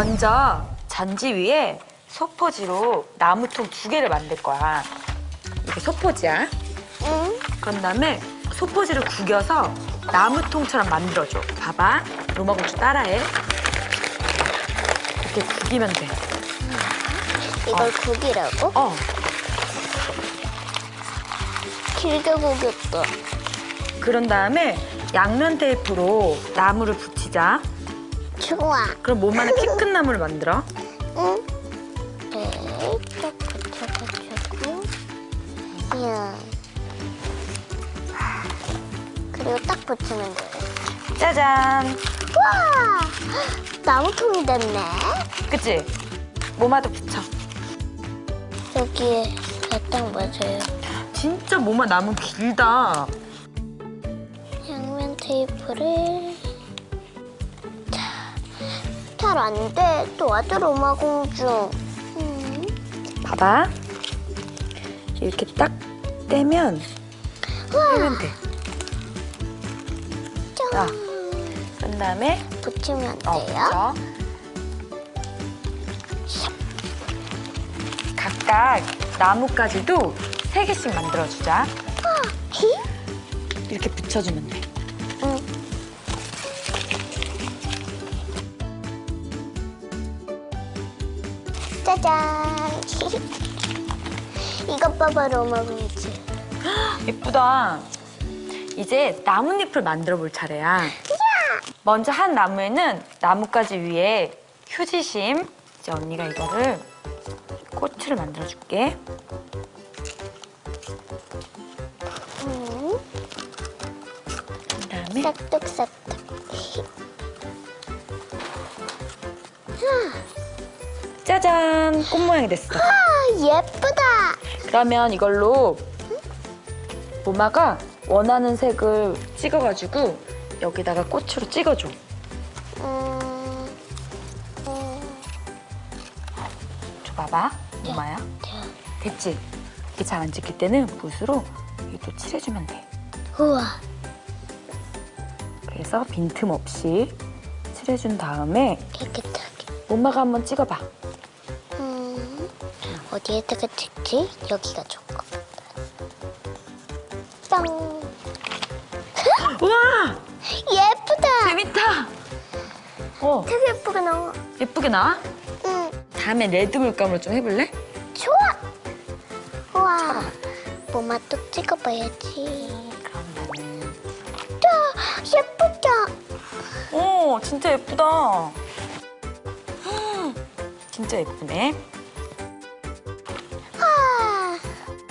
먼저 전지 위에 소포지로 나무통 두 개를 만들 거야. 이게 소포지야. 응. 그런 다음에 소포지를 구겨서 나무통처럼 만들어줘. 봐봐. 로마공주 따라해. 이렇게 구기면 돼. 이걸 구기라고? 어. 길게 구겼다. 그런 다음에 양면 테이프로 나무를 붙이자. 좋아. 그럼 몸 안에 키큰 나무를 만들어. 응. 네, 딱 붙여가지고. 이야. 그리고 딱 붙이면 돼. 짜잔. 우와! 나무통이 됐네. 그치? 모마도 붙여. 여기에 딱 맞아요. 진짜 모마 나무 길다. 양면 테이프를 잘 안 돼. 도와줘 로마 공주. 음. 봐봐. 이렇게 딱 떼면 하면 돼. 짠. 아. 그런 다음에 붙이면 어, 돼요. 붙여. 각각 나무까지도 세 개씩 만들어주자. 히? 이렇게 붙여주면 돼. 짜잔. 이것 봐봐 로마 공주. 예쁘다. 이제 나뭇잎을 만들어 볼 차례야. 먼저 한 나무에는 나뭇가지 위에 휴지심. 이제 언니가 이거를 꽃을 만들어 줄게. 음. 그다음에 싹둑싹둑. 짜잔 꽃 모양이 됐어. 아 예쁘다. 그러면 이걸로 모마가 원하는 색을 찍어가지고 여기다가 꽃으로 찍어줘. 음. 음. 줘봐봐, 모마야. 됐지? 이게 잘 안 찍힐 때는 붓으로 이또 칠해주면 돼. 우와. 그래서 빈틈 없이 칠해준 다음에 깨끗하게. 모마가 한번 찍어봐. 음. 어디에다가 찍지? 여기가 같다. 뿅. 우와! 예쁘다. 재밌다! 어, 되게 예쁘게 나와. 예쁘게 나와? 응. 다음에 레드 물감으로 좀 해볼래? 좋아. 우와. 뭐마 또 찍어봐야지. 그럼 나는. 예쁘다. 오, 진짜 예쁘다. 음, 진짜 예쁘네.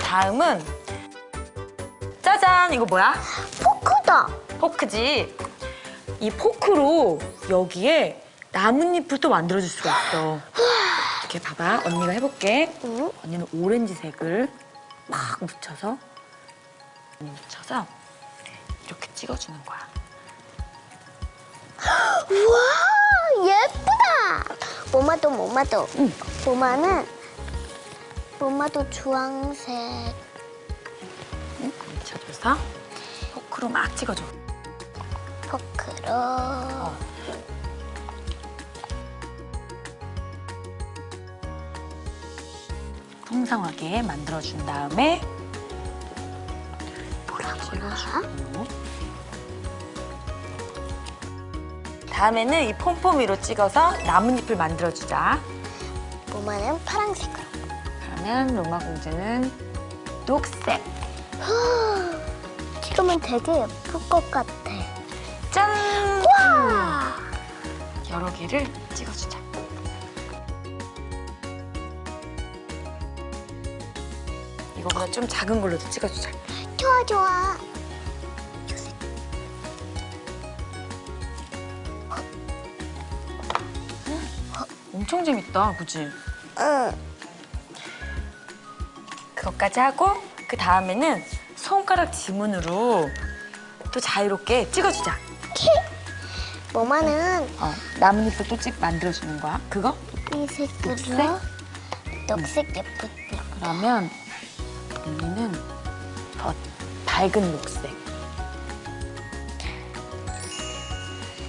다음은 짜잔! 이거 뭐야? 포크다. 포크지. 이 포크로 여기에 나뭇잎을 또 만들어줄 수가 있어. 이렇게 봐봐. 언니가 해볼게. 응? 언니는 오렌지색을 막 묻혀서 묻혀서 이렇게 찍어주는 거야. 우와 예쁘다. 모마도 모마도. 응. 모마는 모마도 주황색. 응? 묻혀줘서 포크로 막 찍어줘. 포크로. 풍성하게 만들어준 다음에? 찍어주고 다음에는 이 폼폼이로 찍어서 나뭇잎을 만들어주자. 모마는 파란색으로. 그러면 로마 공주는 녹색. 찍으면 되게 예쁠 것 같아. 짠! 와. 여러 개를 찍어주자. 이거보다 좀 작은 걸로도 찍어주자. 좋아 좋아. 엄청 재밌다, 그치? 응. 그것까지 하고 그 다음에는 손가락 지문으로 또 자유롭게 찍어주자. 모마는 어, 나뭇잎을 또찍 만들어주는 거야. 그거? 이 색으로 녹색? 녹색 예쁘다. 그러면 언니는 더 밝은 녹색.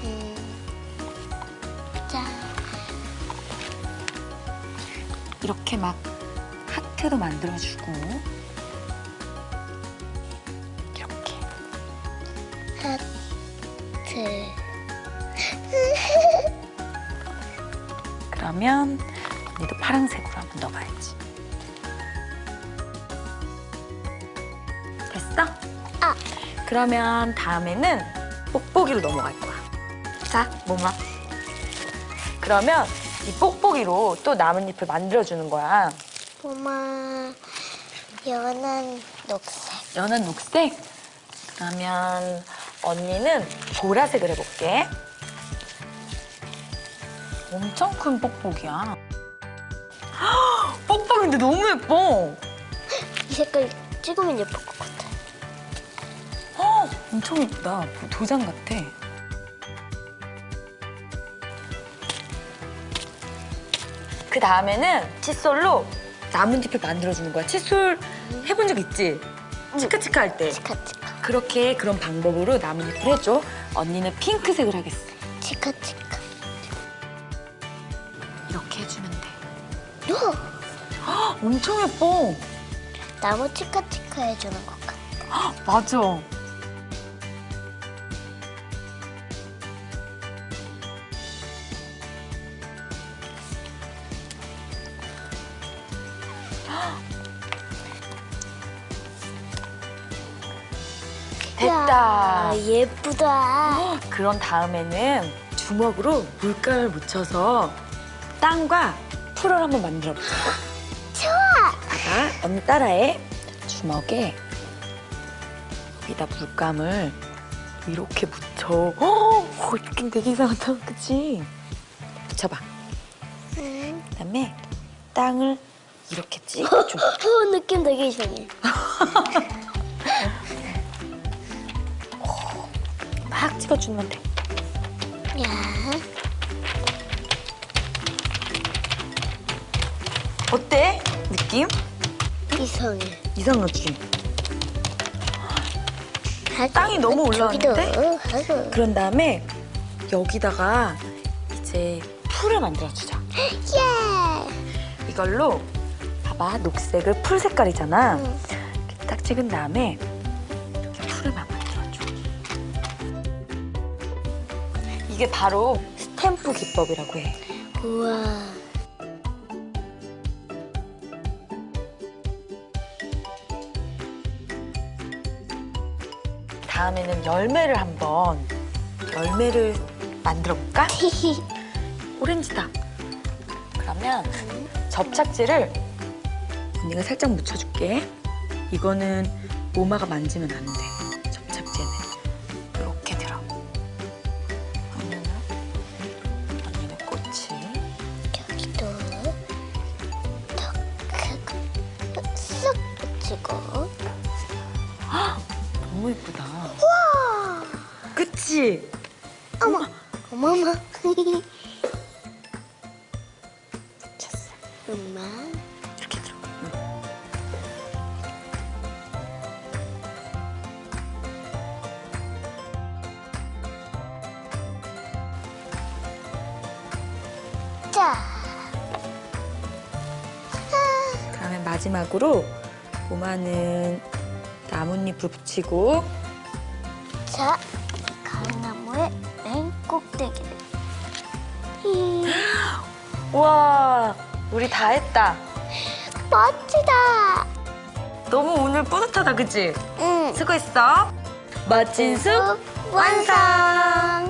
음. 자, 이렇게 막 하트도 만들어주고 이렇게 하트. 그러면 언니도 파란색으로 한번 넣어봐야지. 됐어? 아. 그러면 다음에는 뽁뽁이로 넘어갈 거야. 자, 몸아. 그러면 이 뽁뽁이로 또 나뭇잎을 만들어주는 거야. 엄마, 연한 녹색. 연한 녹색? 그러면 언니는 보라색을 해볼게. 엄청 큰 뽁뽁이야. 헉, 뽁뽁인데 너무 예뻐. 이 색깔 찍으면 예쁠 것 같아. 어, 엄청 예쁘다. 도장 같아. 그 다음에는 칫솔로 나뭇잎을 만들어주는 거야. 칫솔 해본 적 있지? 치카치카 할 때. 치카치카. 그렇게 그런 방법으로 나뭇잎을 해줘. 언니는 핑크색을 하겠어. 치카치카. 이렇게 해주면 돼. 오! 헉, 엄청 예뻐. 나무 치카치카 해주는 것 같아. 헉, 맞아. 됐다. 이야, 예쁘다. 그런 다음에는 주먹으로 물감을 묻혀서 땅과 풀을 한번 만들어 보자. 좋아. 봐봐, 언니 따라해. 주먹에 여기다 물감을 이렇게 묻혀. 어, 느낌 되게 이상하다, 그치? 묻혀봐. 응. 그다음에 땅을 이렇게 찍어줘. 어, 느낌 되게 이상해. 찍어주면 돼. 야, 어때? 느낌? 이상해. 이상하지? 땅이 너무 올라왔는데? 하고. 그런 다음에 여기다가 이제 풀을 만들어주자. 예. 이걸로 봐봐 녹색을 풀 색깔이잖아. 응. 딱 찍은 다음에 이렇게 풀을 막 이게 바로 스탬프 기법이라고 해. 우와. 다음에는 열매를 한번 열매를 만들어 볼까? 오렌지다. 그러면 접착제를 언니가 살짝 묻혀줄게. 이거는 모마가 만지면 안 돼. 붙이고. 너무 예쁘다. 와. 그치? 어머. 어머머. 미쳤어. 엄마. 이렇게 들어. 응. 자. 그다음에 마지막으로 모마는 나뭇잎을 붙이고 자. 가을나무의 맨 꼭대기를. 히, 와 우리 다 했다. 멋지다. 너무 오늘 뿌듯하다, 그치? 응. 수고했어. 멋진 숲 완성.